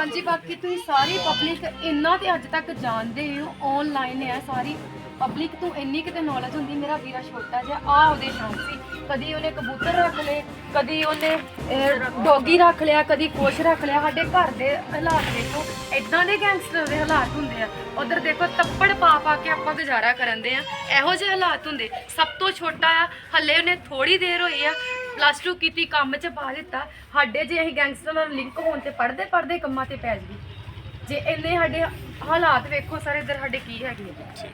ਹਾਂਜੀ, ਬਾਕੀ ਤੁਸੀਂ ਸਾਰੀ ਪਬਲਿਕ ਇੰਨਾ ਤੇ ਅੱਜ ਤੱਕ ਜਾਣਦੇ ਹੋ ਆਨਲਾਈਨ ਹੈ ਸਾਰੀ ਪਬਲਿਕ ਤੋਂ ਇੰਨੀ ਕਿਤੇ ਨੌਲੇਜ ਹੁੰਦੀ, ਮੇਰਾ ਵੀਰਾ ਛੋਟਾ ਜਿਹਾ, ਆ ਉਹਦੇ ਸ਼ੌਂਕ ਸੀ। ਕਦੀ ਉਹਨੇ ਕਬੂਤਰ ਰੱਖ ਲਏ, ਕਦੀ ਉਹਨੇ ਡੋਗੀ ਰੱਖ ਲਿਆ, ਕਦੀ ਕੁਛ ਰੱਖ ਲਿਆ। ਸਾਡੇ ਘਰ ਦੇ ਹਾਲਾਤ ਦੇਖੋ ਇਦਾਂ ਦੇ ਗੈਂਗਸਟਰ ਦੇ ਹਾਲਾਤ ਹੁੰਦੇ ਆ। ਉਧਰ ਦੇਖੋ, ਤੱਪੜ ਪਾ ਪਾ ਕੇ ਆਪਾਂ ਗੁਜ਼ਾਰਾ ਕਰਨ ਦੇ ਆ। ਇਹੋ ਜਿਹੇ ਹਾਲਾਤ ਹੁੰਦੇ। ਸਭ ਤੋਂ ਛੋਟਾ ਆ, ਹੱਲੇ ਉਹਨੇ ਥੋੜੀ ਦੇਰ ਹੋਈ ਆ ਪਲੱਸ 2 ਕੀਤੀ ਕੰਮ 'ਚ ਪਾ ਦਿੱਤਾ। ਸਾਡੇ ਜੇ ਅਸੀਂ ਗੈਂਗਸਟਰ ਨਾਲ ਲਿੰਕ ਹੋਣ ਤੇ ਪੜਦੇ ਪੜਦੇ ਕੰਮਾਂ ਤੇ ਪੈ ਜਗੀ ਜੇ ਇੰਨੇ ਸਾਡੇ ਹਾਲਾਤ ਵੇਖੋ ਸਾਰੇ ਇੱਧਰ ਸਾਡੇ ਕੀ ਹੈਗੇ ਆ।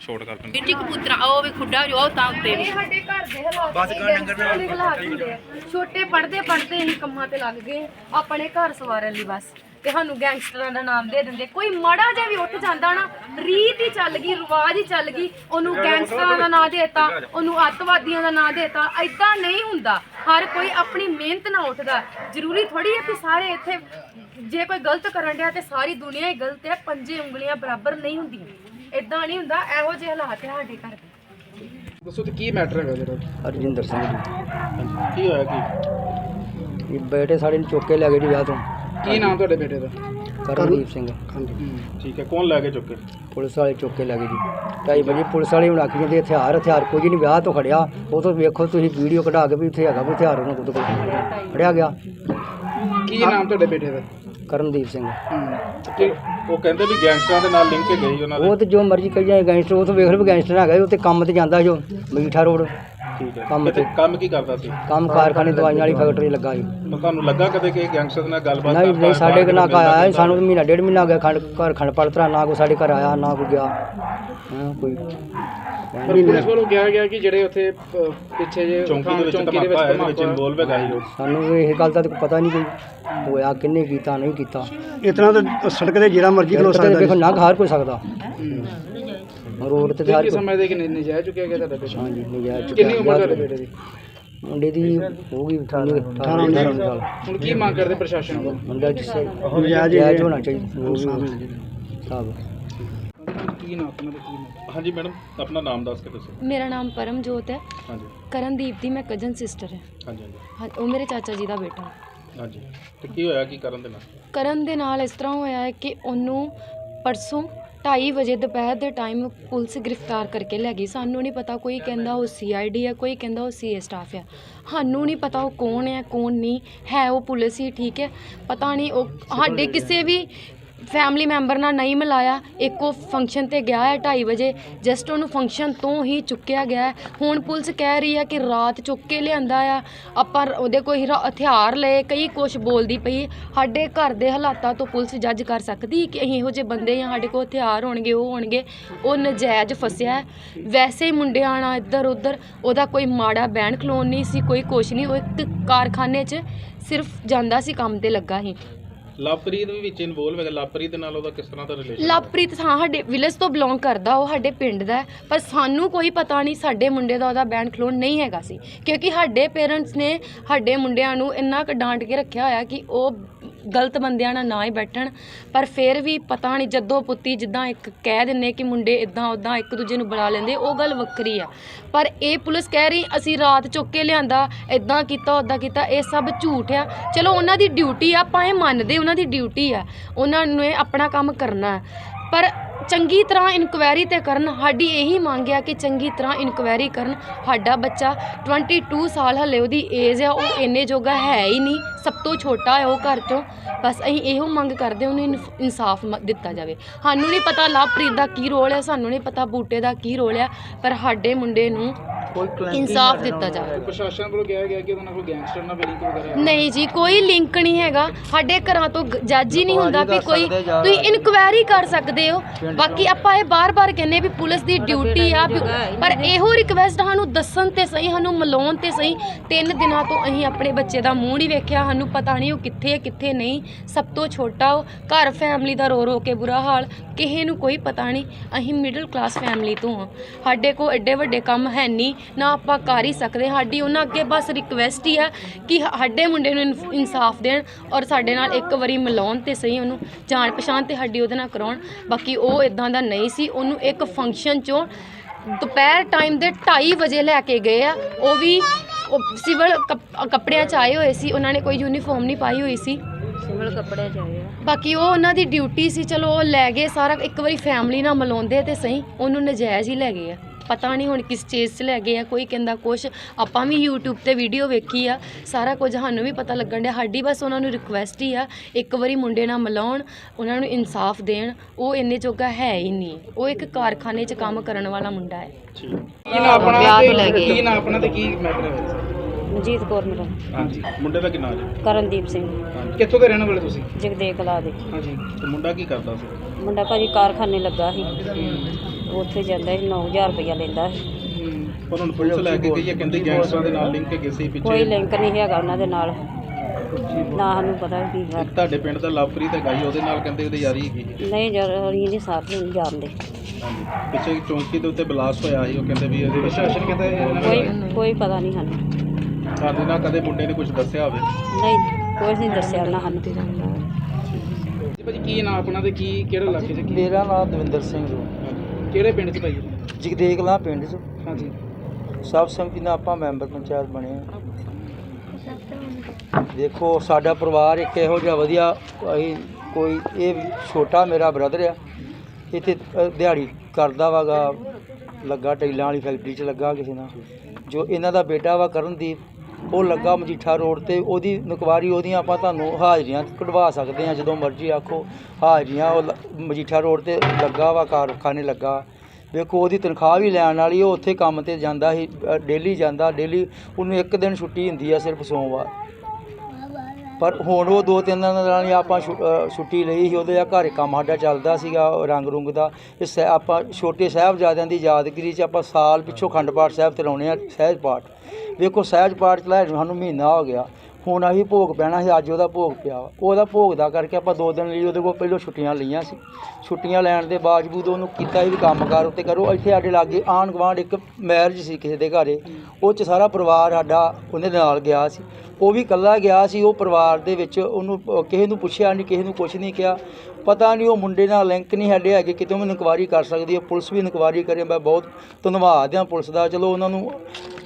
ਛੋਟ ਕਰ ਦਿੰਦੇ ਵੀਰ ਜੀ ਕਬੂਤਰਾਂ ਉਹ ਵੀ ਖੁੱਡਾ ਜੋ ਉਹ ਤਾਂ ਉੱਤੇ ਇਹ ਸਾਡੇ ਘਰ ਦੇ ਹਾਲਾਤ ਬਸ ਗੈਂਗਸਟਰਾਂ ਦੇ ਹਾਲਾਤ ਹੁੰਦੇ ਆ। ਛੋਟੇ ਪੜਦੇ ਪੜਦੇ ਅਸੀਂ ਕੰਮਾਂ ਤੇ ਲੱਗ ਗਏ। ਆਪਣੇ ਘਰ ਸਵਾਰਨ ਲਈ ਬਸ। ਤੇ ਸਾਨੂੰ ਗੈਂਗਸਟਰਾਂ ਦਾ ਨਾਮ ਦੇ ਦਿੰਦੇ। ਕੋਈ ਮਾੜਾ ਜਿਹਾ ਵੀ ਉੱਠ ਜਾਂਦਾ ਨਾ ਰੀਤ ਹੀ ਚੱਲ ਗਈ ਰਿਵਾਜ ਹੀ ਚੱਲ ਗਈ ਉਹਨੂੰ ਗੈਂਗਸਟਰਾਂ ਦਾ ਨਾਂ ਦੇਤਾ ਉਹਨੂੰ ਅੱਤਵਾਦੀਆਂ ਦਾ ਨਾਂ ਦੇਤਾ ਐਦਾਂ ਨਹੀਂ ਹੁੰਦਾ। ਹਰ ਕੋਈ ਆਪਣੀ ਮਿਹਨਤ ਨਾਲ ਉੱਠਦਾ। ਜ਼ਰੂਰੀ ਥੋੜੀ ਹੈ ਕਿ ਸਾਰੇ ਇੱਥੇ ਜੇ ਕੋਈ ਗਲਤ ਕਰਨ ਡਿਆ ਤੇ ਸਾਰੀ ਦੁਨੀਆ ਹੀ ਗਲਤ ਹੈ ਪੰਜੇ ਉਂਗਲੀਆਂ ਬਰਾਬਰ ਨਹੀਂ ਹੁੰਦੀਆਂ। ਇਦਾਂ ਨਹੀਂ ਹੁੰਦਾ ਇਹੋ ਜਿਹੇ ਹਾਲਾਤ ਹੈ ਸਾਡੇ ਘਰ ਦੇ। ਦੱਸੋ ਤੇ ਕੀ ਮੈਟਰ ਹੈਗਾ ਜਿਹੜਾ? ਅਰਜਿੰਦਰ ਸਿੰਘ ਜੀ। ਕੀ ਹੋਇਆ ਕੀ? ਇਹ ਬੇਟੇ ਸਾਡੇ ਨੂੰ ਚੁੱਕ ਕੇ ਲੈ ਗਏ ਜੀ ਵਿਆਹ ਤੋਂ। ਕੀ ਨਾਮ ਤੁਹਾਡੇ ਬੇਟੇ ਦਾ? ਕਰਨਦੀਪ ਸਿੰਘ। ਠੀਕ ਹੈ ਕੌਣ ਲੈ ਕੇ ਚੁੱਕੇ? ਪੁਲਿਸ ਵਾਲੇ ਚੁੱਕ ਕੇ ਲੈ ਗਏ ਜੀ। ਢਾਈ ਵਜੇ ਪੁਲਿਸ ਵਾਲੇ ਹੁਣ ਆਖੀ ਜਾਂਦੇ ਹਥਿਆਰ ਹਥਿਆਰ ਕੁਝ ਨਹੀਂ ਵਿਆਹ ਤੋਂ ਖੜਿਆ। ਉਹ ਤੋਂ ਵੇਖੋ ਤੁਸੀਂ ਵੀਡੀਓ ਕਢਾ ਕੇ ਵੀ ਉੱਥੇ ਹੈਗਾ ਵੀ ਹਥਿਆਰ ਉਹਨਾਂ ਕੋਲ ਫੜਿਆ ਗਿਆ। ਕੀ ਨਾਮ ਤੁਹਾਡੇ ਬੇਟੇ ਦਾ? ਕਰਨਦੀਪ ਸਿੰਘ। ਕਿ ਉਹ ਕਹਿੰਦੇ ਵੀ ਗੈਂਗਸਟਰਾਂ ਦੇ ਨਾਲ ਲਿੰਕ ਕੇ ਗਈ ਉਹਨਾਂ ਉਹ ਤੇ ਜੋ ਮਰਜ਼ੀ ਕਹੀ ਜਾਏ ਗੈਂਗਸਟਰ ਉਹ ਤੋਂ ਵੇਖ ਲਓ ਵੀ ਗੈਂਗਸਟਰ ਹੈਗਾ ਉਹ ਤੇ ਕੰਮ ਤੇ ਜਾਂਦਾ ਜੋ ਮੀਠਾ ਰੋਡ। ਠੀਕ ਹੈ। ਕੰਮ ਤੇ ਕੰਮ ਕੀ ਕਰਦਾ ਸੀ? ਕੰਮ ਕਾਰਖਾਨੇ ਦਵਾਈਆਂ ਵਾਲੀ ਫੈਕਟਰੀ ਲੱਗਾ ਜੀ ਤਾਂ ਤੁਹਾਨੂੰ ਲੱਗਾ ਕਦੇ ਕਿ ਗੈਂਗਸਟਰ ਨਾਲ ਗੱਲਬਾਤ ਨਹੀਂ ਨਹੀਂ ਸਾਡੇ ਕੋਲ ਨਾ ਆਇਆ ਸਾਨੂੰ ਤਾਂ ਮਹੀਨਾ ਡੇਢ ਮਹੀਨਾ ਹੋ ਗਿਆ ਖੰਡ ਘਰ ਖੰਡ ਪੜਤਰਾ ਨਾ ਕੋਈ ਸਾਡੇ ਘਰ ਆਇਆ ਨਾ ਕੋਈ ਗਿਆ। ਹਾਂ ਕੋਈ ਪਰ ਪੁਲਿਸ ਵੱਲੋਂ ਕਿਹਾ ਗਿਆ ਕਿ ਜਿਹੜੇ ਉੱਥੇ ਅ, ਪਿੱਛੇ ਜੇ ਚੌਂਕੀ ਦੇ ਵਿੱਚ ਧਮਾਕਾ ਹੋਇਆ ਇਹਦੇ ਵਿੱਚ ਇਨਵੋਲਵ ਹੈਗਾ ਸੀ ਸਾਨੂੰ ਵੀ ਇਹ ਗੱਲ ਦਾ ਤਾਂ ਕੋਈ ਪਤਾ ਨਹੀਂ ਕੋਈ ਹੋਇਆ ਕਿੰਨੇ ਕੀਤਾ ਨਹੀਂ ਕੀਤਾ। ਇਤਨਾ ਤਾਂ ਸੜਕ ਤੇ ਜਿਹੜਾ ਮਰਜ਼ੀ ਖਲੋ ਕਿਤੇ ਸਕਦਾ ਵੇਖੋ ਨਾ ਹਰ ਕੋਈ ਸਕਦਾ। ਰੋਡ ਤੇ ਕੀ ਕੋਈ ਸਮਝਦੇ ਕਿ ਨਜਾਇਜ਼ ਚੁੱਕਿਆ ਗਿਆ ਤੁਹਾਡਾ ਬੇਟਾ? ਹਾਂਜੀ ਨਜਾਇਜ਼ ਕਿੰਨੀ ਉਮਰ ਚੁੱਕਿਆ ਤੁਹਾਡੇ ਬੇਟੇ ਦੀ? ਮੁੰਡੇ ਦੀ ਹੋਊਗੀ 18 18 ਸਾਲ। ਹੁਣ ਕੀ ਮੰਗ ਕਰਦੇ ਪ੍ਰਸ਼ਾਸਨ ਕੋਲ ਮੁੰਡਾ ਜਿਸ ਨਜਾਇਜ਼ ਜਾਇਜ਼ ਹੋਣਾ ਚਾਹੀਦਾ। ਸਾਹਿਬ ਕੀ ਨਾਮ ਆਪਣਾ ਕੀ ਨਾਮ? ਹਾਂਜੀ ਮੈਡਮ ਆਪਣਾ ਨਾਮ ਦੱਸ ਕੇ ਦੱਸੋ। ਮੇਰਾ ਨਾਮ ਪਰਮਜੋਤ ਹੈ। ਹਾਂਜੀ। ਕਰਨਦੀਪ ਦੀ ਮੈਂ ਕਜ਼ਨ ਸਿਸਟਰ ਹੈ। ਹਾਂਜੀ ਹਾਂਜੀ। ਹਾਂ, ਉਹ ਮੇਰੇ ਚਾਚਾ ਜੀ ਦਾ ਬੇਟਾ। ਹੈ ਹਾਂਜੀ। ਤੇ ਕੀ ਹੋਇਆ ਕੀ ਕਰਨ ਦੇ ਨਾਲ? ਕਰਨ ਦੇ ਨਾਲ ਇਸ ਤਰ੍ਹਾਂ ਹੋਇਆ ਹੈ ਕਿ ਉਹਨੂੰ ਪਰਸੋਂ 2:30 ਵਜੇ ਦੁਪਹਿਰ ਦੇ ਟਾਈਮ ਪੁਲਿਸ ਗ੍ਰਿਫਤਾਰ ਕਰਕੇ ਲੈ ਗਈ। ਸਾਨੂੰ ਨਹੀਂ ਪਤਾ ਕੋਈ ਕਹਿੰਦਾ ਉਹ ਸੀਆਈਡੀ ਹੈ ਕੋਈ ਕਹਿੰਦਾ ਉਹ ਸੀਏ ਸਟਾਫ ਹੈ ਸਾਨੂੰ ਨਹੀਂ ਪਤਾ ਉਹ ਕੌਣ ਹੈ ਕੌਣ ਨਹੀਂ। ਹੈ ਉਹ ਪੁਲਿਸ ਹੀ, ਠੀਕ ਹੈ। ਪਤਾ ਨਹੀਂ ਉਹ ਸਾਡੇ ਕਿਸੇ ਵੀ ਫੈਮਿਲੀ ਮੈਂਬਰ ਨਾਲ ਨਹੀਂ ਮਿਲਾਇਆ। ਇੱਕ ਉਹ ਫੰਕਸ਼ਨ ਤੇ ਗਿਆ ਹੈ 2:30 ਵਜੇ। ਜਸਟ ਉਹਨੂੰ ਫੰਕਸ਼ਨ ਤੋਂ ਹੀ ਚੁੱਕਿਆ ਗਿਆ ਹੈ। ਹੁਣ ਪੁਲਿਸ ਕਹਿ ਰਹੀ ਹੈ ਕਿ ਰਾਤ ਚੁੱਕ ਕੇ ਲਿਆਂਦਾ ਆ। ਆਪਾਂ ਉਹਦੇ ਕੋਈ ਹਿਰਾ- ਹਥਿਆਰ ਲਏ, ਕਈ ਕੁਝ ਬੋਲਦੀ ਪਈ। ਸਾਡੇ ਘਰ ਦੇ ਹਾਲਾਤਾਂ ਤੋਂ ਪੁਲਿਸ ਜੱਜ ਕਰ ਸਕਦੀ ਕਿ ਅਸੀਂ ਇਹੋ ਜਿਹੇ ਬੰਦੇ ਆ ਸਾਡੇ ਕੋਲ ਹਥਿਆਰ ਹੋਣਗੇ, ਉਹ ਹੋਣਗੇ। ਉਹ ਨਜਾਇਜ਼ ਫਸਿਆ ਵੈਸੇ ਹੀ ਮੁੰਡੇ ਆਣਾ ਇੱਧਰ ਉੱਧਰ ਉਹਦਾ ਕੋਈ ਮਾੜਾ ਬੈਣ ਖਲੋਣ ਨਹੀਂ ਸੀ, ਕੋਈ ਕੁਛ ਨਹੀਂ। ਉਹ ਇੱਕ ਕਾਰਖਾਨੇ 'ਚ ਸਿਰਫ ਜਾਂਦਾ ਸੀ, ਕੰਮ ਤੇ ਲੱਗਾ ਸੀ। ਲਵਪ੍ਰੀਤ ਵੀ ਵਿੱਚ ਇਨਵੋਲਵ ਹੈਗਾ। ਲਵਪ੍ਰੀਤ ਨਾਲ ਉਹਦਾ ਕਿਸ ਤਰ੍ਹਾਂ ਦਾ ਰਿਲੇਸ਼ਨ ਲਵਪ੍ਰੀਤ ਹਾਂ ਸਾਡੇ ਵਿਲੇਜ ਤੋਂ ਬਿਲੋਂਗ ਕਰਦਾ ਉਹ ਸਾਡੇ ਪਿੰਡ ਦਾ ਹੈ, ਪਰ ਸਾਨੂੰ ਕੋਈ ਪਤਾ ਨਹੀਂ ਸਾਡੇ ਮੁੰਡੇ ਦਾ ਉਹਦਾ ਬੈਂਡ ਖਲੋਣ ਨਹੀਂ ਹੈਗਾ ਸੀ। ਕਿਉਂਕਿ ਸਾਡੇ ਪੇਰੈਂਟਸ ਨੇ ਸਾਡੇ ਮੁੰਡਿਆਂ ਨੂੰ ਇੰਨਾ ਕੁ ਡਾਂਟ ਕੇ ਰੱਖਿਆ ਹੋਇਆ ਕਿ ਉਹ ਗਲਤ ਬੰਦਿਆਂ ਨਾਲ ਨਾ ਹੀ ਬੈਠਣ। ਪਰ ਫਿਰ ਵੀ ਪਤਾ ਨਹੀਂ ਜਦੋਂ ਪੁੱਤੀ ਜਿੱਦਾਂ ਇੱਕ ਕਹਿ ਦਿੰਨੇ ਕਿ ਮੁੰਡੇ ਇਦਾਂ ਉਦਾਂ ਇੱਕ ਦੂਜੇ ਨੂੰ ਬੁਲਾ ਲੈਂਦੇ, ਉਹ ਗੱਲ ਵੱਖਰੀ ਆ। ਪਰ ਇਹ ਪੁਲਿਸ ਕਹਿ ਰਹੀ, ਅਸੀਂ ਰਾਤ ਚੁੱਕ ਕੇ ਲਿਆਂਦਾ ਇਦਾਂ ਕੀਤਾ ਉਦਾਂ ਕੀਤਾ, ਇਹ ਸਭ ਝੂਠ ਆ। ਚਲੋ ਉਹਨਾਂ ਦੀ ਡਿਊਟੀ ਆ, ਆਪਾਂ ਇਹ ਮੰਨਦੇ ਉਹਨਾਂ ਦੀ ਡਿਊਟੀ ਆ। ਉਹਨਾਂ ਨੇ ਆਪਣਾ ਕੰਮ ਕਰਨਾ। ਪਰ ਚੰਗੀ ਤਰ੍ਹਾਂ ਇਨਕੁਆਇਰੀ ਤੇ ਕਰਨ। ਸਾਡੀ ਇਹੀ ਮੰਗ ਆ ਕਿ ਚੰਗੀ ਤਰ੍ਹਾਂ ਇਨਕੁਆਇਰੀ ਕਰਨ। ਸਾਡਾ ਬੱਚਾ 22 ਸਾਲ ਹਲੇ ਉਹਦੀ ਏਜ ਆ, ਉਹ ਇੰਨੇ ਜੋਗਾ ਹੈ ਹੀ ਨਹੀਂ। ਸਭ ਤੋਂ ਛੋਟਾ ਹੈ ਉਹ ਘਰ ਤੋਂ ਬਸ ਅਸੀਂ ਇਹੋ ਮੰਗ ਕਰਦੇ ਉਹਨੂੰ ਇਨਫ- ਇਨਸਾਫ ਮ- ਦਿੱਤਾ ਜਾਵੇ। ਸਾਨੂੰ ਨਹੀਂ ਪਤਾ ਲਵਪ੍ਰੀਤ ਦਾ ਕੀ ਰੋਲ ਹੈ ਸਾਨੂੰ ਨਹੀਂ ਪਤਾ ਬੂਟੇ ਦਾ ਕੀ ਰੋਲ ਹੈ ਪਰ ਸਾਡੇ ਮੁੰਡੇ ਨੂੰ ਇਨਸਾਫ ਦਿੱਤਾ ਜਾਵੇ। ਪ੍ਰਸ਼ਾਸਨ ਵੱਲੋਂ ਕਿਹਾ ਗਿਆ ਕਿ ਉਹਨਾਂ ਕੋਲ ਗੈਂਗਸਟਰ ਨਾਲ ਲਿੰਕ ਵਗੈਰਾ ਨਹੀਂ ਜੀ ਕੋਈ ਲਿੰਕ ਨਹੀਂ ਹੈਗਾ। ਸਾਡੇ ਘਰਾਂ ਤੋਂ ਗ- ਜੱਜ ਹੀ ਨਹੀਂ ਹੁੰਦਾ ਵੀ ਕੋਈ ਤੁਸੀਂ ਇਨਕੁਆਇਰੀ ਕਰ ਸਕਦੇ ਹੋ। ਬਾਕੀ ਆਪਾਂ ਇਹ ਬਾਰ-ਬਾਰ ਕਹਿੰਨੇ ਵੀ ਪੁਲਿਸ ਦੀ ਡਿਊਟੀ ਆ ਵੀ- ਪਰ ਇਹੋ ਰਿਕਵੈਸਟ ਸਾਨੂੰ ਦੱਸਣ ਤੇ ਸਹੀ ਸਾਨੂੰ ਮਲਾਉਣ ਤੇ ਸਹੀ। ਤਿੰਨ ਦਿਨਾਂ ਤੋਂ ਅਸੀਂ ਆਪਣੇ ਬੱਚੇ ਦਾ ਮੂੰਹ ਨਹੀਂ ਵੇਖਿਆ। ਸਾਨੂੰ ਪਤਾ ਨਹੀਂ ਉਹ ਕਿੱਥੇ ਹੈ ਕਿੱਥੇ ਨਹੀਂ। ਸਭ ਤੋਂ ਛੋਟਾ ਉਹ ਘਰ ਫੈਮਿਲੀ ਦਾ ਰੋ ਰੋ ਕੇ ਬੁਰਾ ਹਾਲ। ਕਿਸੇ ਨੂੰ ਕੋਈ ਪਤਾ ਨਹੀਂ। ਅਸੀਂ ਮਿਡਲ ਕਲਾਸ ਫੈਮਿਲੀ ਤੋਂ ਹਾਂ। ਸਾਡੇ ਕੋਲ ਐਡੇ ਵੱਡੇ ਕੰਮ ਹੈ ਨਹੀਂ। ਨਾ ਆਪਾਂ ਕਰ ਹੀ ਸਕਦੇ। ਸਾਡੀ ਉਹਨਾਂ ਅੱਗੇ ਬਸ ਰਿਕਵੈਸਟ ਹੀ ਆ ਕਿ ਸਾਡੇ ਮੁੰਡੇ ਨੂੰ ਇਨਫ- ਇਨਸਾਫ ਦੇਣ ਔਰ ਸਾਡੇ ਨਾਲ ਇੱਕ ਵਾਰੀ ਮਿਲਾਉਣ ਤੇ ਸਹੀ ਉਹਨੂੰ ਜਾਣ ਪਛਾਣ ਤੇ ਸਾਡੀ ਉਹਦੇ ਨਾਲ ਕਰਾਉਣ। ਬਾਕੀ ਉਹ ਇਦਾਂ ਦਾ ਨਹੀਂ ਸੀ। ਉਹਨੂੰ ਇੱਕ ਫੰਕਸ਼ਨ ਚੋਂ ਦੁਪਹਿਰ ਟਾਈਮ ਦੇ 2:30 ਵਜੇ ਲੈ ਕੇ ਗਏ ਆ। ਉਹ ਵੀ ਉਹ ਸਿਵਲ ਕੱਪ- ਕੱਪੜਿਆਂ ਚ ਆਏ ਹੋਏ ਸੀ। ਉਹਨਾਂ ਨੇ ਕੋਈ ਯੂਨੀਫਾਰਮ ਨਹੀਂ ਪਾਈ ਹੋਈ ਸੀ। ਸਿਵਲ ਕੱਪੜੇ ਚਾਹੀਏ ਬਾਕੀ ਉਹ ਉਹਨਾਂ ਦੀ ਡਿਊਟੀ ਸੀ। ਚਲੋ ਉਹ ਲੈ ਗਏ ਸਾਰਾ। ਇੱਕ ਵਾਰੀ ਫੈਮਿਲੀ ਨਾਲ ਮਿਲਾਉਂਦੇ ਤੇ ਸਹੀ। ਉਹਨੂੰ ਨਜਾਇਜ਼ ਹੀ ਲੈ ਗਏ ਆ। ਪਤਾ ਨਹੀਂ ਹੁਣ ਕਿਸ ਚੀਜ਼ 'ਚ ਲੈ ਗਏ ਆ ਕੋਈ ਕਹਿੰਦਾ ਕੁਛ। ਆਪਾਂ ਵੀ YouTube ਤੇ ਵੀਡੀਓ ਵੇਖੀ ਆ ਸਾਰਾ ਕੁਝ ਸਾਨੂੰ ਵੀ ਪਤਾ ਲੱਗਣ ਡਿਆ। ਸਾਡੀ ਬਸ ਉਹਨਾਂ ਨੂੰ ਰਿਕੁਐਸਟ ਹੀ ਆ ਇੱਕ ਵਾਰੀ ਮੁੰਡੇ ਨਾਲ ਮਿਲਾਉਣ ਉਹਨਾਂ ਨੂੰ ਇਨਸਾਫ ਦੇਣ। ਉਹ ਇੰਨੇ ਜੋਗਾ ਹੈ ਹੀ ਨਹੀਂ। ਉਹ ਇੱਕ ਕਾਰਖਾਨੇ 'ਚ ਕੰਮ ਕਰਨ ਵਾਲਾ ਮੁੰਡਾ ਹੈ। ਕੀ ਨਾ ਆਪਣਾ ਵਿਆਹ ਤੋਂ ਲੈ ਤੇ ਗਏ। ਕੀ ਨਾ ਆਪਣਾ ਤੇ ਕੀ ਮੈਟਰ ਹੈ ਮਨਜੀਤ ਕੌਰ ਮੇਰਾ। ਹਾਂਜੀ। ਮੁੰਡੇ ਦਾ ਕਿੰਨਾ ਜੀ? ਕਰਨਦੀਪ ਸਿੰਘ। ਕਿੱਥੋਂ ਦੇ ਰਹਿਣ ਵਾਲੇ ਤੁਸੀਂ? ਜਗਦੇ ਕਲਾ ਦੇ। ਹਾਂਜੀ। ਤੇ ਮੁੰਡਾ ਕੀ ਕਰਦਾ ਸੀ? ਮੁੰਡਾ ਭਾਜੀ ਕਾਰਖਾਨੇ ਲੱਗਾ ਸੀ। ਉੱਥੇ ਜਾਂਦਾ ਸੀ 9000 ਰੁਪਇਆ ਲੈਂਦਾ ਸੀ। ਪਰ ਹੁਣ ਪੁਲਿਸ ਲੈ ਕੇ ਗਈ ਹੈ ਕਹਿੰਦੇ ਗੈਂਗਸਟਰਾਂ ਦੇ ਨਾਲ ਲਿੰਕ ਹੈਗੇ ਸੀ ਕੋਈ ਪਿੱਛੇ ਲਿੰਕ ਨਹੀਂ ਹੈਗਾ ਉਹਨਾਂ ਦੇ ਨਾਲ। ਨਾ ਸਾਨੂੰ ਪਤਾ ਕੀ ਹੈ ਇੱਕ ਤੁਹਾਡੇ ਪਿੰਡ ਦਾ ਲਵਪ੍ਰੀਤ ਹੈਗਾ ਜੀ ਉਹਦੇ ਨਾਲ ਕਹਿੰਦੇ ਉਹਦੀ ਯਾਰੀ ਹੈਗੀ ਸੀ। ਨਹੀਂ ਜਰ ਅਸੀਂ ਨਹੀਂ ਸਾਥ ਨਹੀਂ ਜਾਣਦੇ। ਪਿੱਛੇ ਚੌਂਕੀ ਦੇ ਉੱਤੇ ਬਲਾਸਟ ਹੋਇਆ ਸੀ ਉਹ ਕਹਿੰਦੇ ਵੀ ਇਹਦੇ ਵਿੱਚ ਪ੍ਰਸ਼ਾਸਨ ਕਹਿੰਦਾ ਕੋਈ ਕੋਈ ਪਤਾ ਨਹੀਂ ਸਾਨੂੰ। ਸਾਡੇ ਨਾਲ ਕਦੇ ਮੁੰਡੇ ਨੇ ਕੁਝ ਦੱਸਿਆ ਹੋਵੇ। ਨਹੀਂ ਕੋਈ ਨਹੀਂ ਦੱਸਿਆ ਉਹਨਾਂ ਸਾਨੂੰ। ਜੀ ਭਾਜੀ ਕੀ ਨਾ ਆਪਣਾ ਤੇ ਕੀ ਕਿਹੜਾ ਇਲਾਕੇ 'ਚ ਕੀ ਮੇਰਾ ਨਾਮ ਦਵਿੰਦਰ ਸਿੰਘ ਜੀ ਕਿਹੜੇ ਪਿੰਡ 'ਚ ਭਾਈ? ਜਗਦੇਕਲਾ ਪਿੰਡ 'ਚ। ਹਾਂਜੀ। ਸਬ ਸੰਮਤੀ ਨਾਲ ਆਪਾਂ ਮੈਂਬਰ ਪੰਚਾਇਤ ਬਣੇ ਆ। ਦੇਖੋ ਸਾਡਾ ਪਰਿਵਾਰ ਇੱਕ ਇਹੋ ਜਿਹਾ ਵਧੀਆ ਅਸੀਂ ਕੋਈ ਇਹ ਛੋਟਾ ਮੇਰਾ ਬ੍ਰਦਰ ਆ। ਇੱਥੇ ਦਿਹਾੜੀ ਕਰਦਾ ਵਾਗਾ ਲੱਗਾ ਟੈਲਾਂ ਵਾਲੀ ਫੈਕਟਰੀ 'ਚ ਲੱਗਾ ਕਿਸੇ ਨਾਲ। ਜੋ ਇਹਨਾਂ ਦਾ ਬੇਟਾ ਵਾ ਕਰਨਦੀਪ ਉਹ ਲੱਗਾ ਮਜੀਠਾ ਰੋਡ ਤੇ, ਉਹਦੀ ਨਕਵਾਰੀ ਉਹਦੀਆਂ ਆਪਾਂ ਤੁਹਾਨੂੰ ਹਾਜ਼ਰੀਆਂ ਕਢਵਾ ਸਕਦੇ ਆ ਜਦੋਂ ਮਰਜ਼ੀ ਆਖੋ। ਹਾਜ਼ਰੀਆਂ ਉਹ ਲ- ਮਜੀਠਾ ਰੋਡ ਤੇ ਲੱਗਾ ਵਾ, ਕਾਰਖਾਨੇ ਲੱਗਾ। ਵੇਖੋ, ਉਹਦੀ ਤਨਖਾਹ ਵੀ ਲੈਣ ਵਾਲੀ, ਉਹ ਉੱਥੇ ਕੰਮ ਤੇ ਜਾਂਦਾ ਸੀ ਡੇਲੀ ਜਾਂਦਾ, ਡੇਲੀ ਉਹਨੂੰ ਇੱਕ ਦਿਨ ਛੁੱਟੀ ਹੁੰਦੀ ਆ ਸਿਰਫ ਸੋਮਵਾਰ। ਪਰ ਹੁਣ ਉਹ ਦੋ ਤਿੰਨ ਦਿਨਾਂ ਨਾਲ ਹੀ ਆਪਾਂ ਛੁ- ਅ, ਛੁੱਟੀ ਲਈ ਸੀ ਉਹਦੇ ਆ ਘਰ ਕੰਮ ਸਾਡਾ ਚੱਲਦਾ ਸੀਗਾ ਉਹ ਰੰਗ ਰੁੰਗ ਦਾ। ਇਹ ਸਹਿ- ਆਪਾਂ ਛੋਟੇ ਸਾਹਿਬਜ਼ਾਦਿਆਂ ਦੀ ਯਾਦਗਿਰੀ 'ਚ ਆਪਾਂ ਸਾਲ ਪਿੱਛੋਂ ਖੰਡ ਪਾਠ ਸਾਹਿਬ 'ਤੇ ਲਾਉਣੇ ਆ ਸਹਿਜ ਪਾਠ। ਵੇਖੋ ਸਹਿਜ ਪਾਠ ਚਲਾਏ ਨੂੰ ਸਾਨੂੰ ਮਹੀਨਾ ਹੋ ਗਿਆ। ਹੁਣ ਅਸੀਂ ਭੋਗ ਪੈਣਾ ਸੀ ਅੱਜ ਉਹਦਾ ਭੋਗ ਪਿਆ ਵਾ। ਉਹਦਾ ਭੋਗ ਦਾ ਕਰਕੇ ਆਪਾਂ ਦੋ ਦਿਨ ਲਈ ਉਹਦੇ ਕੋਲ ਪਹਿਲਾਂ ਛੁੱਟੀਆਂ ਲਈਆਂ ਸੀ। ਛੁੱਟੀਆਂ ਲੈਣ ਦੇ ਬਾਵਜੂਦ ਉਹਨੂੰ ਕੀਤਾ ਸੀ ਵੀ ਕੰਮਕਾਰ ਉੱਤੇ ਕਰੋ। ਇੱਥੇ ਸਾਡੇ ਲਾਗੇ ਆਂਢ ਗੁਆਂਢ ਇੱਕ ਮੈਰਿਜ ਸੀ ਕਿਸੇ ਦੇ ਘਰੇ। ਉਹ 'ਚ ਸਾਰਾ ਪਰਿਵਾਰ ਸਾਡਾ ਉਹਦੇ ਨਾਲ ਗਿਆ ਸੀ। ਉਹ ਵੀ ਇਕੱਲਾ ਗਿਆ ਸੀ ਉਹ ਪਰਿਵਾਰ ਦੇ ਵਿੱਚ ਉਹਨੂੰ ਅ, ਕਿਸੇ ਨੂੰ ਪੁੱਛਿਆ ਨਹੀਂ ਕਿਸੇ ਨੂੰ ਕੁਝ ਨਹੀਂ ਕਿਹਾ। ਪਤਾ ਨਹੀਂ ਉਹ ਮੁੰਡੇ ਨਾਲ ਲਿੰਕ ਨਹੀਂ ਸਾਡੇ ਹੈਗੇ ਕਿਤੇ ਵੀ ਇਨਕੁਆਰੀ ਕਰ ਸਕਦੀ ਹੈ ਪੁਲਿਸ ਵੀ ਇਨਕੁਆਰੀ ਕਰੇ। ਮੈਂ ਬਹੁਤ ਧੰਨਵਾਦ ਹਾਂ ਪੁਲਿਸ ਦਾ। ਚਲੋ ਉਹਨਾਂ ਨੂੰ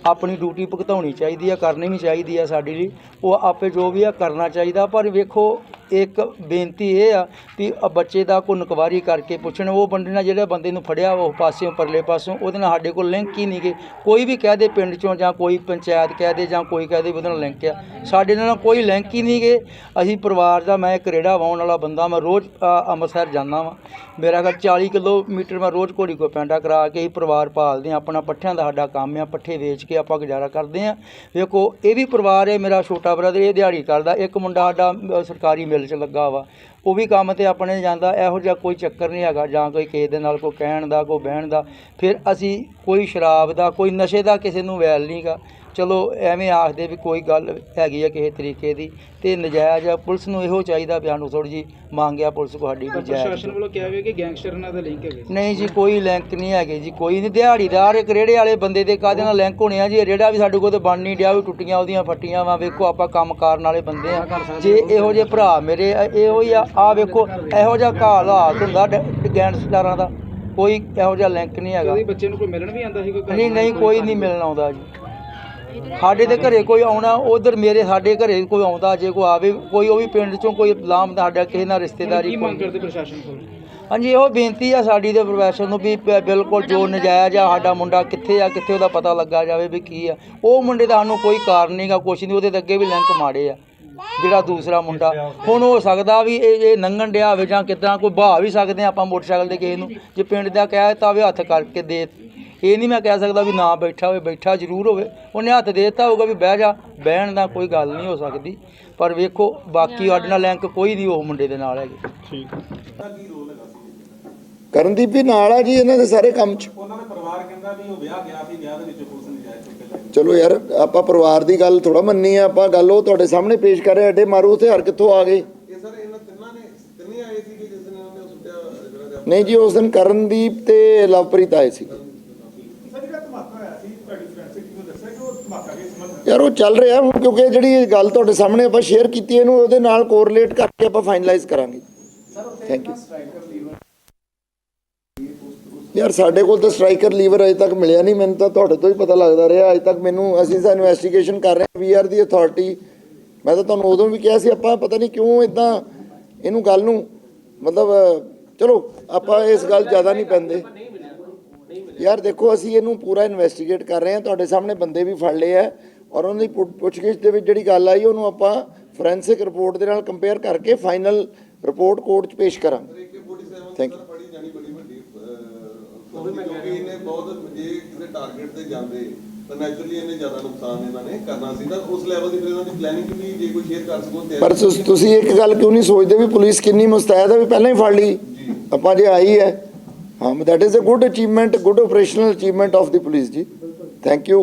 ਆਪਣੀ ਡਿਊਟੀ ਭੁਗਤਾਉਣੀ ਚਾਹੀਦੀ ਆ, ਕਰਨੀ ਵੀ ਚਾਹੀਦੀ ਆ ਸਾਡੇ ਲਈ ਉਹ ਆਪੇ ਜੋ ਵੀ ਆ ਕਰਨਾ ਚਾਹੀਦਾ, ਪਰ ਵੇਖੋ ਇੱਕ ਬੇਨਤੀ ਇਹ ਆ ਵੀ ਬੱਚੇ ਦਾ ਕੋਈ ਇਨਕੁਆਰੀ ਕਰਕੇ ਪੁੱਛਣ ਉਹ ਬੰਦੇ ਨਾਲ ਜਿਹੜੇ ਬੰਦੇ ਨੂੰ ਫੜਿਆ ਉਹ ਪਾਸਿਓਂ ਪਰਲੇ ਪਾਸਿਓਂ ਉਹਦੇ ਨਾਲ ਸਾਡੇ ਕੋਲ ਲਿੰਕ ਹੀ ਨਹੀਂ ਗੇ। ਕੋਈ ਵੀ ਕਹਿ ਦੇ ਪਿੰਡ ਚੋਂ ਜਾਂ ਕੋਈ ਪੰਚਾਇਤ ਕਹਿ ਦੇ ਜਾਂ ਕੋਈ ਕਹਿ ਦੇ ਉਹਦੇ ਨਾਲ ਲਿੰਕ ਆ। ਸਾਡੇ ਨਾਲ ਕੋਈ ਲਿੰਕ ਹੀ ਨਹੀਂ ਗੇ। ਅਸੀਂ ਪਰਿਵਾਰ ਦਾ ਮੈਂ ਇੱਕ ਰੇੜਾ ਵਾਉਣ ਵਾਲਾ ਬੰਦਾ ਮੈਂ ਰੋਜ਼ ਅੰਮ੍ਰਿਤਸਰ ਜਾਂਦਾ ਵਾਂ। ਮੇਰਾ ਘਰ 40 ਕਿਲੋਮੀਟਰ ਮੈਂ ਰੋਜ਼ ਘੋੜੀ ਕੋ ਪੈਂਡਾ ਕਰਾ ਕੇ ਹੀ ਪਰਿਵਾਰ ਪਾਲਦੇ ਹਾਂ ਆਪਣਾ ਪੱਠਿਆਂ ਦਾ ਸਾਡਾ ਕੰਮ ਆ ਪੱਠੇ ਵੇਚ ਕੇ ਆਪਾਂ ਗੁਜ਼ਾਰਾ ਕਰਦੇ ਹਾਂ ਵੇਖੋ ਇਹ ਵੀ ਪਰਿਵਾਰ ਹੈ ਮੇਰਾ ਛੋਟਾ ਬ੍ਰਦਰ ਇਹ ਦਿਹਾੜੀ ਕਰਦਾ। ਇੱਕ ਮੁੰਡਾ ਸਾਡਾ ਅ, ਸਰਕਾਰੀ ਮਿਲ 'ਚ ਲੱਗਾ ਵਾ। ਉਹ ਵੀ ਕੰਮ ਤੇ ਆਪਣੇ ਜਾਂਦਾ, ਇਹੋ ਜਿਹਾ ਕੋਈ ਚੱਕਰ ਨਹੀਂ ਹੈਗਾ, ਜਾਂ ਕੋਈ ਕਿਸੇ ਦੇ ਨਾਲ ਕੋਈ ਕਹਿਣ ਦਾ, ਕੋਈ ਬਹਿਣ ਦਾ। ਫਿਰ ਅਸੀਂ ਕੋਈ ਸ਼ਰਾਬ ਦਾ, ਕੋਈ ਨਸ਼ੇ ਦਾ ਕਿਸੇ ਨੂੰ ਵੈਲ ਨਹੀਂਗਾ ਚਲੋ ਐਵੇਂ ਆਖਦੇ ਵੀ ਕੋਈ ਗੱਲ ਹੈਗੀ ਆ ਕਿਸੇ ਤਰੀਕੇ ਦੀ ਤੇ ਨਜਾਇਜ਼ ਆ ਪੁਲਿਸ ਨੂੰ ਇਹੋ ਚਾਹੀਦਾ ਵੀ ਸਾਨੂੰ ਥੋੜੀ ਜੀ ਮੰਗਿਆ ਪੁਲਿਸ ਕੋ ਸਾਡੀ ਪਰ ਵੀ ਜਾਇਜ਼ ਪ੍ਰਸ਼ਾਸਨ ਵੱਲੋਂ ਕਿਹਾ ਗਿਆ ਕਿ ਗੈਂਗਸਟਰ ਨਾਲ ਦਾ ਲਿੰਕ ਹੈਗੇ ਨਹੀਂ ਜੀ ਕੋਈ ਲਿੰਕ ਨਹੀਂ ਹੈਗੇ ਜੀ ਕੋਈ ਨਹੀਂ। ਦਿਹਾੜੀਦਾਰ ਇੱਕ ਰੇੜੇ ਵਾਲੇ ਬੰਦੇ ਦੇ ਕਾਹਦੇ ਨਾਲ ਲਿੰਕ ਹੋਣੇ ਆ ਜੀ? ਇਹ ਰੇੜਾ ਵੀ ਸਾਡੇ ਕੋਲ ਤੇ ਬਣ ਨਹੀਂ ਡਿਆ ਵੀ ਟੁੱਟੀਆਂ ਉਹਦੀਆਂ ਫੱਟੀਆਂ ਵਾ ਵੇਖੋ ਆਪਾਂ ਕੰਮ ਕਰਨ ਵਾਲੇ ਬੰਦੇ ਆ। ਜੇ ਇਹੋ ਜਿਹੇ ਭਰਾ ਮੇਰੇ ਇਹੋ ਹੀ ਆ ਆ ਵੇਖੋ ਇਹੋ ਜਿਹਾ ਘਾਹ ਹਾਲਾਤ ਹੁੰਦਾ ਡ- ਗੈਂਗਸਟਰਾਂ ਦਾ ਕੋਈ ਇਹੋ ਜਿਹਾ ਲਿੰਕ ਨਹੀਂ ਹੈਗਾ। ਉਹਦੇ ਬੱਚੇ ਨੂੰ ਕੋਈ ਮਿਲਣ ਵੀ ਆਂਦਾ ਸੀ ਕੋਈ ਘਰ? ਨਹੀਂ ਨਹੀਂ ਕੋਈ ਨਹੀਂ ਮਿਲਣ ਆਉਂਦਾ ਜੀ। ਸਾਡੇ ਦੇ ਘਰੇ ਕੋਈ ਆਉਣਾ ਉਧਰ ਮੇਰੇ ਸਾਡੇ ਘਰੇ ਕੋਈ ਆਉਂਦਾ ਜੇ ਕੋਈ ਆਵੇ ਕੋਈ ਉਹ ਵੀ ਪਿੰਡ ਚੋਂ ਕੋਈ ਲਾਮ ਸਾਡਾ ਕਿਸੇ ਨਾਲ ਰਿਸ਼ਤੇਦਾਰੀ ਕੋਈ ਮੰਗ ਕਰਦੇ ਪ੍ਰਸ਼ਾਸਨ ਕੋਲ? ਹਾਂਜੀ ਇਹੋ ਬੇਨਤੀ ਆ ਸਾਡੀ ਦੇ ਪ੍ਰੋਫੈਸ਼ਨ ਨੂੰ ਵੀ ਬ- ਬਿਲਕੁਲ ਜੋ ਨਜਾਇਜ਼ ਆ ਸਾਡਾ ਮੁੰਡਾ ਕਿੱਥੇ ਆ ਕਿੱਥੇ ਉਹਦਾ ਪਤਾ ਲੱਗਾ ਜਾਵੇ ਵੀ ਕੀ ਆ। ਉਹ ਮੁੰਡੇ ਦਾ ਸਾਨੂੰ ਕੋਈ ਕਾਰਨ ਨਹੀਂਗਾ ਕੁਛ ਨਹੀਂ ਉਹਦੇ ਤਾਂ ਅੱਗੇ ਵੀ ਲਿੰਕ ਮਾੜੇ ਆ ਜਿਹੜਾ ਦੂਸਰਾ ਮੁੰਡਾ। ਹੁਣ ਹੋ ਸਕਦਾ ਵੀ ਇਹ ਇਹ ਨੰਗਣ ਡਿਆ ਹੋਵੇ ਜਾਂ ਕਿਦਾਂ ਕੋਈ ਬਹਾ ਵੀ ਸਕਦੇ ਆ ਆਪਾਂ ਮੋਟਰਸਾਈਕਲ ਤੇ ਕਿਸੇ ਨੂੰ। ਜੇ ਪਿੰਡ ਦਾ ਕਹਿ ਦਿੱਤਾ ਹੋਵੇ ਹੱਥ ਕਰਕੇ ਦੇ ਇਹ ਨਹੀਂ ਮੈਂ ਕਹਿ ਸਕਦਾ ਵੀ ਨਾ ਬੈਠਾ ਹੋਵੇ ਬੈਠਾ ਜ਼ਰੂਰ ਹੋਵੇ। ਉਹਨੇ ਹੱਥ ਦੇ ਦਿੱਤਾ ਹੋਊਗਾ ਵੀ ਬਹਿ ਜਾ ਬਹਿਣ ਦਾ ਕੋਈ ਗੱਲ ਨਹੀਂ ਹੋ ਸਕਦੀ। ਪਰ ਵੇਖੋ ਬਾਕੀ ਸਾਡੇ ਨਾਲ ਲਿੰਕ ਕੋਈ ਨਹੀਂ ਉਹ ਮੁੰਡੇ ਦੇ ਨਾਲ ਹੈਗੇ। ਠੀਕ। ਕਰਨਦੀਪ ਵੀ ਨਾਲ ਆ ਜੀ ਇਹਨਾਂ ਦੇ ਸਾਰੇ ਕੰਮ 'ਚ। ਉਹਨਾਂ ਦਾ ਪਰਿਵਾਰ ਕਹਿੰਦਾ ਵੀ ਉਹ ਵਿਆਹ ਗਿਆ ਸੀ ਵਿਆਹ ਦੇ ਵਿੱਚ ਪੁਲਿਸ ਨੇ ਜਾਇਜ਼ ਚੁੱਕ ਕੇ ਲੈ ਚਲੋ ਯਾਰ ਆਪਾਂ ਪਰਿਵਾਰ ਦੀ ਗੱਲ ਥੋੜਾ ਮੰਨੀ ਆ ਆਪਾਂ ਗੱਲ ਉਹ ਤੁਹਾਡੇ ਸਾਹਮਣੇ ਪੇਸ਼ ਕਰ ਰਹੇ ਅੱਡੇ ਮਾਰੂ ਹਥਿਆਰ ਕਿੱਥੋਂ ਆ ਗਏ। ਨਹੀਂ ਜੀ ਉਸ ਦਿਨ ਕਰਨਦੀਪ ਤੇ ਲਵਪ੍ਰੀਤ ਆਏ ਸੀ ਯਾਰ ਉਹ ਚੱਲ ਰਿਹਾ ਹੁਣ ਕਿਉਂਕਿ ਜਿਹੜੀ ਗੱਲ ਤੁਹਾਡੇ ਸਾਹਮਣੇ ਆਪਾਂ ਸ਼ੇਅਰ ਕੀਤੀ, ਇਹਨੂੰ ਉਹਦੇ ਨਾਲ ਕੋਰਿਲੇਟ ਕਰਕੇ ਆਪਾਂ ਫਾਈਨਲਾਈਜ਼ ਕਰਾਂਗੇ। ਥੈਂਕ ਯੂ ਯਾਰ ਸਾਡੇ ਕੋਲ ਤਾਂ ਸਟ੍ਰਾਈਕਰ ਲੀਵਰ ਅਜੇ ਤੱਕ ਮਿਲਿਆ ਨਹੀਂ, ਮੈਨੂੰ ਤਾਂ ਤੁਹਾਡੇ ਤੋਂ ਹੀ ਪਤਾ ਲੱਗਦਾ ਰਿਹਾ। ਅਜੇ ਤੱਕ ਮੈਨੂੰ, ਅਸੀਂ ਤਾਂ ਇਨਵੈਸਟੀਗੇਸ਼ਨ ਕਰ ਰਹੇ ਹਾਂ ਵੀ ਆਰ ਦੀ ਅਥਾਰਟੀ ਮੈਂ ਤਾਂ ਤੁਹਾਨੂੰ ਉਦੋਂ ਵੀ ਕਿਹਾ ਸੀ, ਆਪਾਂ ਪਤਾ ਨਹੀਂ ਕਿਉਂ ਇਦਾਂ ਇਹਨੂੰ ਗੱਲ ਨੂੰ ਮਤਲਬ, ਚਲੋ, ਆਪਾਂ ਇਸ ਗੱਲ ਜ਼ਿਆਦਾ ਨਹੀਂ ਪੈਂਦੇ। ਯਾਰ ਦੇਖੋ, ਅਸੀਂ ਇਹਨੂੰ ਪੂਰਾ ਇਨਵੈਸਟੀਗੇਟ ਕਰ ਰਹੇ ਹਾਂ, ਤੁਹਾਡੇ ਸਾਹਮਣੇ ਬੰਦੇ ਵੀ ਫੜ ਲਏ ਆ। ਔਰ ਉਹਨਾਂ ਦੀ ਪੁੱਛ- ਪੁੱਛਗਿੱਛ ਦੇ ਵਿੱਚ ਜਿਹੜੀ ਗੱਲ ਆਈ ਉਹਨੂੰ ਆਪਾਂ ਫੋਰੈਂਸਿਕ ਰਿਪੋਰਟ ਦੇ ਨਾਲ ਕੰਪੇਅਰ ਕਰਕੇ ਫਾਈਨਲ ਰਿਪੋਰਟ ਕੋਰਟ 'ਚ ਪੇਸ਼ ਕਰਾਂਗੇ। ਥੈਂਕ ਯੂ ਬੜੀ ਜਾਣੀ ਬੜੀ ਵੱਡੀ ਅਹ, ਕਿਉਂਕਿ ਇਹਨੇ ਬਹੁਤ ਜੇ ਕਿਸੇ ਟਾਰਗੇਟ ਤੇ ਜਾਂਦੇ ਤਾਂ ਨੈਚੁਰਲੀ ਇਹਨੇ ਜ਼ਿਆਦਾ ਨੁਕਸਾਨ ਇਹਨਾਂ ਨੇ ਕਰਨਾ ਸੀ। ਤਾਂ ਉਸ ਲੈਵਲ ਦੀ ਫਿਰ ਇਹਨਾਂ ਦੀ ਪਲੈਨਿੰਗ ਵੀ ਜੇ ਕੋਈ ਸ਼ੇਅਰ ਕਰ ਸਕੋ ਤੇ ਪਰ ਤੁਸ- ਤੁਸੀਂ ਇੱਕ ਗੱਲ ਕਿਉਂ ਨਹੀਂ ਸੋਚਦੇ ਵੀ ਪੁਲਿਸ ਕਿੰਨੀ ਮੁਸਤੈਦ ਹੈ ਵੀ ਪਹਿਲਾਂ ਹੀ ਫੜ ਲਈ? ਆਪਾਂ ਜੇ ਆਈ ਹੈ। ਹਾਂ that is a good achievement good operational achievement of the police ਜੀ। Thank you